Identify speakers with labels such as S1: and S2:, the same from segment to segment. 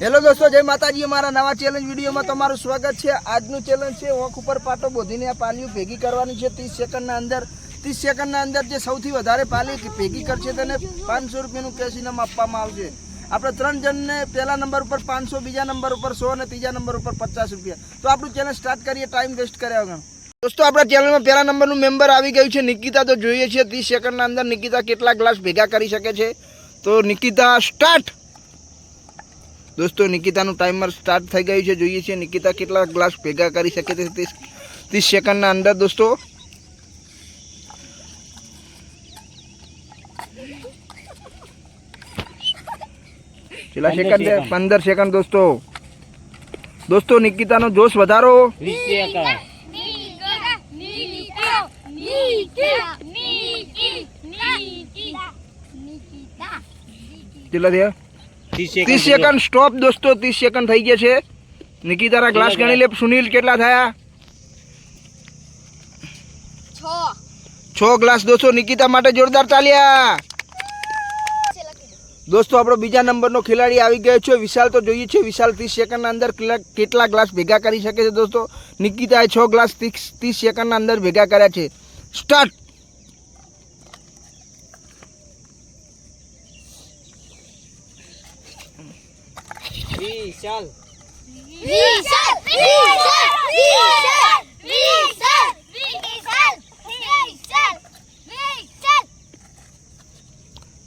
S1: Hello દોસ્તો, જય માતાજી. અમારા નવા ચેલેન્જ વિડીયોમાં તમારું સ્વાગત છે. આજનું ચેલેન્જ છે વોક ઉપર પાટો બોધીને આ પાલીઓ ભેગી કરવાની છે. ત્રીસ સેકન્ડના અંદર, ત્રીસ સેકન્ડના અંદર જે સૌથી વધારે પાલી ભેગી કરશે તેને પાંચસો રૂપિયાનું કેશ ઇનામ આપવામાં આવશે. આપણે ત્રણ જણને પહેલા નંબર ઉપર પાંચસો, બીજા નંબર ઉપર સો અને ત્રીજા નંબર ઉપર પચાસ રૂપિયા. તો આપણું ચેલેન્જ સ્ટાર્ટ કરીએ ટાઈમ વેસ્ટ કર્યા વગર. દોસ્તો, આપણા ચેનલમાં પહેલા નંબરનું મેમ્બર આવી ગયું છે. નિકિતા તો જોઈએ છીએ ત્રીસ સેકન્ડના અંદર નિકિતા કેટલા ગ્લાસ ભેગા કરી શકે છે? તો નિકિતા સ્ટાર્ટ દોસ્તો નિકિતાનું ટાઈમર સ્ટાર્ટ થઈ ગયું છે. જોઈએ છીએ નિકિતા કેટલા ગ્લાસ ભેગા કરી શકે છે ત્રીસ સેકન્ડના અંદર દોસ્તો. સેકન્ડ પંદર સેકન્ડ દોસ્તો. દોસ્તો નિકિતાનો જોશ વધારો. કેટલા થયા.
S2: ત્રીસ
S1: સેકન્ડ સ્ટોપ દોસ્તો ત્રીસ સેકન્ડ થઈ ગયા છે. નિકિતાના ગ્લાસ ગણી લે સુનિલ કેટલા થયા? છ. ગ્લાસ દોસ્તો નિકિતા માટે જોરદાર ચાલ્યા. દોસ્તો આપણો બીજા નંબરનો ખેલાડી આવી ગયો છે. વિશાલ તો જોઈએ છે. વિશાલ ત્રીસ સેકન્ડના અંદર કેટલા- કેટલા ગ્લાસ ભેગા કરી શકે છે દોસ્તો? નિકિતાએ છ ગ્લાસ ત્રીસ ત્રીસ સેકન્ડના અંદર ભેગા કર્યા છે. સ્ટાર્ટ
S2: વિશાલ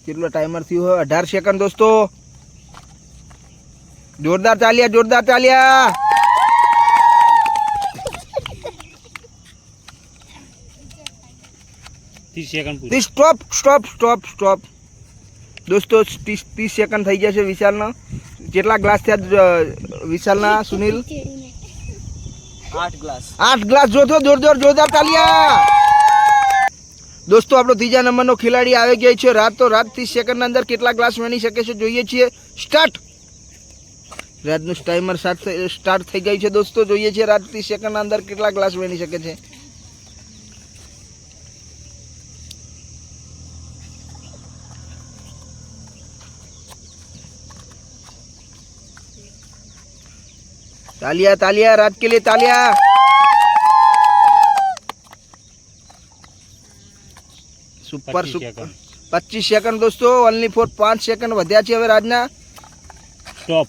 S2: કેટલો ટાઈમર થયું હોય અઢાર સેકન્ડ દોસ્તો જોરદાર ચાલ્યા જોરદાર ચાલ્યા
S3: ત્રીસ સેકન્ડ પૂરી
S1: ત્રીસ સ્ટોપ સ્ટોપ સ્ટોપ સ્ટોપ દોસ્તો ત્રીસ ત્રીસ સેકન્ડ થઈ જશે વિશાલના કેટલા ગ્લાસ થયા વિશાલના સુનિલ?
S2: આઠ ગ્લાસ.
S1: આઠ ગ્લાસ જોતો જોર જોર જોરદાર તાલિયા. દોસ્તો આપણો ત્રીજા નંબરનો ખેલાડી આવી ગયો છે. રાત તો રાત ત્રીસ સેકન્ડના અંદર કેટલા ગ્લાસ વણી શકે છે જોઈએ છીએ. સ્ટાર્ટ રાતનું ટાઈમર સ્ટાર્ટ થઈ ગઈ છે દોસ્તો. જોઈએ છીએ રાત ત્રીસ સેકન્ડના અંદર કેટલા ગ્લાસ વણી શકે છે. तालिया तालिया रात के लिए तालिया સુપર
S3: પચીસ
S1: સુપર
S3: સેકન્ડ.
S1: પચીસ સેકન્ડ દોસ્તો ઓનલી ફોર પાંચ સેકન્ડ વધ્યા છે હવે રાજના
S3: સ્ટોપ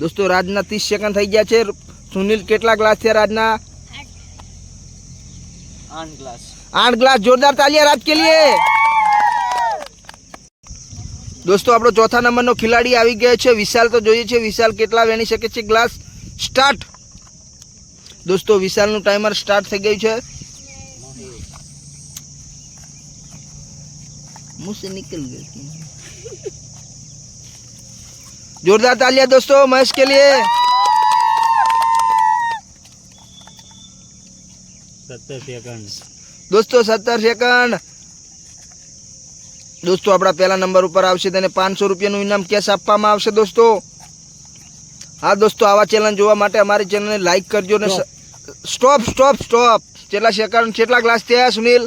S1: દોસ્તો રાજના ત્રીસ સેકન્ડ થઈ ગયા છે સુનિલ કેટલા ગ્લાસ થયા રાજના
S2: આઠ ગ્લાસ
S1: આઠ ગ્લાસ જોરદાર તાલિયા રાજ કે લીએ દોસ્તો આપણો ચોથા નંબરનો ખેલાડી આવી ગયો છે. વિશાલ તો જોઈએ છે. વિશાલ કેટલા વેણી શકે છે? Glass start. દોસ્તો વિશાલનું ટાઈમર સ્ટાર્ટ થઈ ગયું છે. જોરદાર તાલિયા દોસ્તો મહેશ
S3: કે લીએ
S1: દોસ્તો સત્તર સેકન્ડ. દોસ્તો આપણા પહેલા નંબર ઉપર આવશે તેને પાંચસો રૂપિયાનું ઇનામ કેશ આપવામાં આવશે દોસ્તો. હા દોસ્તો આવા ચેનલ જોવા માટે અમારી ચેનલને લાઈક કરજો ને સ્ટોપ સ્ટોપ સ્ટોપ કેટલા સેકન્ડ કેટલા ક્લાસ થયા સુનિલ?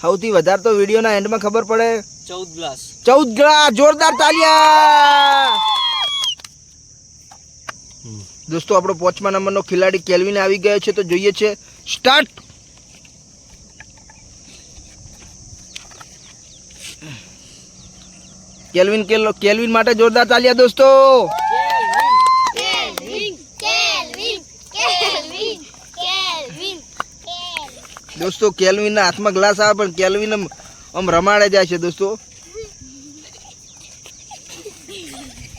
S1: સૌથી વધારે તો વિડીયોના એન્ડમાં ખબર પડે.
S2: ચૌદ ગ્લાસ
S1: ચૌદ ગ્લાસ જોરદાર તાલિયા! દોસ્તો આપણો પાંચમા નંબરનો ખેલાડી કેલ્વિન આવી ગયો છે તો જોઈએ છે. સ્ટાર્ટ કેલ્વિન કેલ- કેલ્વિન માટે જોરદાર તાલિયા દોસ્તો. દોસ્તો કેલ્વિનના હાથમાં ગ્લાસ આવે પણ કેલ્વિન આમ રમાડે જાય છે દોસ્તો.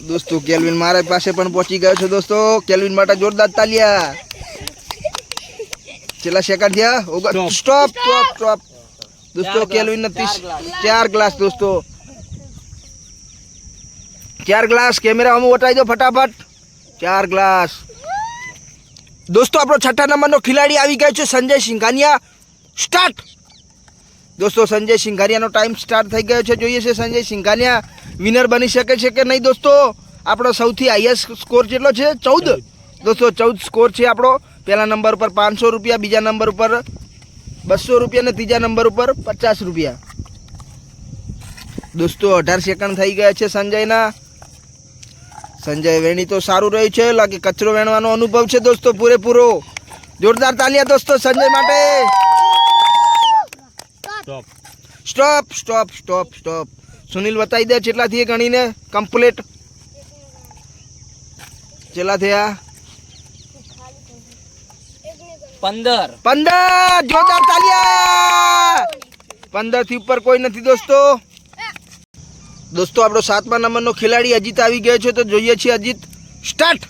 S1: દોસ્તો કેલ્વિન મારા પાસે પણ પહોંચી ગયો છે દોસ્તો. કેલ્વિન માટે જોરદાર તાલિયા છેલ્લા સેકન્ડ થયા? સ્ટોપ સ્ટોપ સ્ટોપ દોસ્તો કેલ્વિન ના ત્રીસ
S2: ચાર
S1: ગ્લાસ દોસ્તો. ચાર ગ્લાસ કેમેરા અમે વટાઈ દો ફટાફટ. ચાર ગ્લાસ. દોસ્તો આપણો છઠ્ઠા નંબરનો ખેલાડી આવી ગયો છે સંજય સિંઘાનિયા. સ્ટાર્ટ દોસ્તો સંજય સિંઘાનિયાનો ટાઈમ સ્ટાર્ટ થઈ ગયો છે. જોઈએ છે સંજય સિંઘાનિયા વિનર બની શકે છે કે નહીં દોસ્તો? આપણો સૌથી હાઈએસ્ટ સ્કોર કેટલો છે? ચૌદ. દોસ્તો ચૌદ સ્કોર છે આપણો. પહેલા નંબર ઉપર પાંચસો રૂપિયા બીજા નંબર ઉપર બસો રૂપિયા અને ત્રીજા નંબર ઉપર પચાસ રૂપિયા. દોસ્તો અઢાર સેકન્ડ થઈ ગયા છે સંજયના. સંજય વેણી તો સારું રહ્યું છે લાગે કચરો વેણવાનો અનુભવ છે દોસ્તો પૂરેપૂરો. જોરદાર તાલિયા દોસ્તો સંજય માટે.
S3: Stop
S1: stop stop stop stop Sunil બતાવી દે કેટલા થઈએ ગણીને કમ્પ્લીટ જેટલા થયા
S2: પંદર.
S1: પંદર જોરદાર તાલિયા. પંદરથી ઉપર કોઈ નથી દોસ્તો. દોસ્તો આપણો સાતમા નંબરનો ખેલાડી અજીત આવી ગયો છે તો જોઈએ છીએ અજીત. સ્ટાર્ટ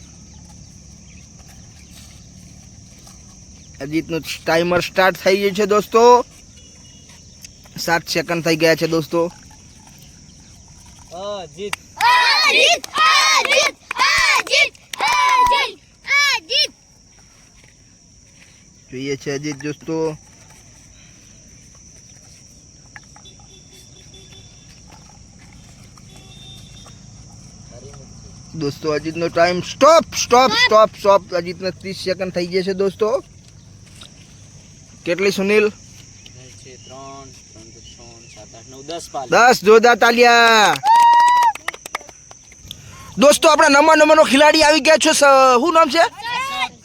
S1: અજીતનું ટાઈમર સ્ટાર્ટ થઈ ગયું છે દોસ્તો. સાત સેકન્ડ થઈ ગયા છે દોસ્તો.
S2: અજીત.
S4: અજીત અજીત અજીત અજીત અજીત.
S1: જોઈએ છે અજીત દોસ્તો. દોસ્તો, અજીતનો time stop stop stop stop અજીતને ત્રીસ સેકન્ડ થઈ ગયા છે દોસ્તો. કેટલી સુનિલ?
S2: દસ,
S1: જોરદાર તાલિયા. દોસ્તો, આપણા નમા નંબરનો ખેલાડી આવી ગયા છે શું નામ છે?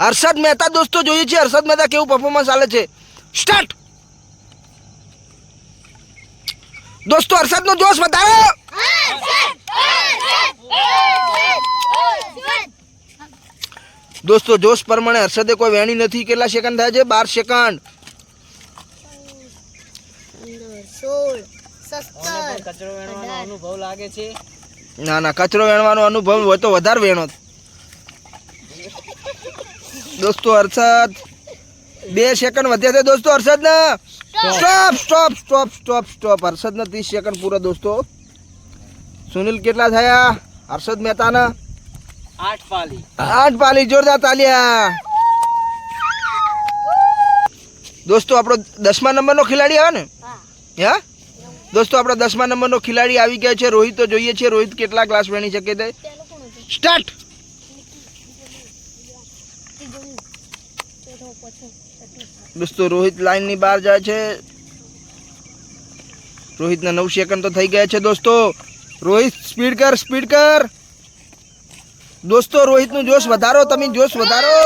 S1: હર્ષદ મહેતા દોસ્તો, જોઈએ છે હર્ષદ મહેતા કેવું પરફોર્મન્સ ચાલે છે. સ્ટાર્ટ દોસ્તો હર્ષદ નો જોશ વધારો. દોસ્તો જોશ પ્રમાણે હર્ષદે કોઈ વેણી નથી. કેટલા સેકન્ડ થાય છે? બાર સેકન્ડ.
S4: સોળ
S2: મને
S4: સત્તર
S2: પણ કચરો વેણવાનો અનુભવ લાગે છે.
S1: ના ના કચરો વેણવાનો અનુભવ હોય તો વધારે વેણો. દોસ્તો હર્ષદ બે સેકન્ડ વધ્યા છે દોસ્તો હર્ષદ ને stop stop stop stop stop Harshad ને ત્રીસ સેકન્ડ પૂરા દોસ્તો. સુનિલ કેટલા થયા? હર્ષદ મહેતાના.
S2: આઠ પાલી.
S1: આઠ પાલી જોરદાર તાલિયા. દોસ્તો આપણો દસમા નંબરનો ખેલાડી આવે ને? હે. દોસ્તો આપણો દસમા નંબરનો ખેલાડી આવી ગયા છે. રોહિત તો જોઈએ છે. રોહિત કેટલા ક્લાસ ભણી શકે તે? સ્ટાર્ટ! દોસ્તો રોહિત લાઈનની બહાર જાય છે. રોહિતના નવ સેકન્ડ તો થઈ ગયા છે દોસ્તો. રોહિત સ્પીડ કર સ્પીડ કર. દોસ્તો રોહિતનું જોશ વધારો તમે જોશ વધારો.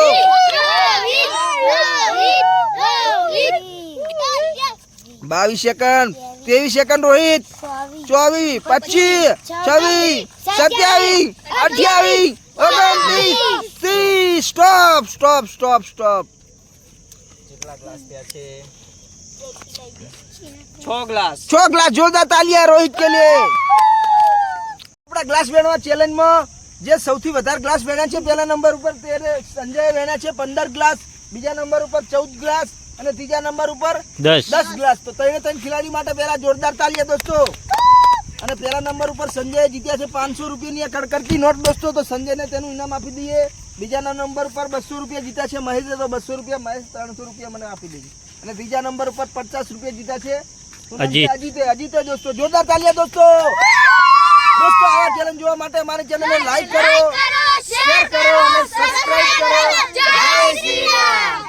S1: બાવીસ સેકન્ડ ત્રેવીસ સેકન્ડ રોહિત. ચોવીસ પચીસ છવ્વીસ સત્યાવીસ અઠ્યાવીસ ઓગણત્રીસ ત્રીસ. Stop
S2: stop stop stop. છ ગ્લાસ.
S1: છ ગ્લાસ જોરદાર તાલિયા રોહિત કે લે. આપણા ગ્લાસ વેણવા ચેલેન્જમાં જે સૌથી વધારે ગ્લાસ વેણ્યા છે પહેલા નંબર ઉપર તેને સંજય વેણ્યા છે પંદર ગ્લાસ બીજા નંબર ઉપર ચૌદ ગ્લાસ અને ત્રીજા નંબર ઉપર
S3: દસ.
S1: ગ્લાસ તો ત્રણે ત્રણ ખેલાડી માટે પહેલા જોરદાર તાલીએ દોસ્તો. અને પહેલા નંબર ઉપર સંજય જીત્યા છે પાંચસો રૂપિયાની કડકડતી નોટ દોસ્તો. તો સંજયને તેનું ઇનામ આપી દઈએ. બીજા નંબર ઉપર બસો રૂપિયા જીત્યા છે મહેશે તો બસો રૂપિયા મહેશ ત્રણસો રૂપિયા મને આપી દેજે. અને ત્રીજા નંબર ઉપર પચાસ રૂપિયા જીત્યા છે.
S3: અજીત.
S1: અજીતે અજીતે દોસ્તો. જોરદાર તાલિયા દોસ્તો. દોસ્તો આવા ચેલેન્જ જોવા માટે અમારી ચેનલને લાઈક કરો શેર કરો અને સબસ્ક્રાઇબ કરો.
S4: જય શ્રી રામ.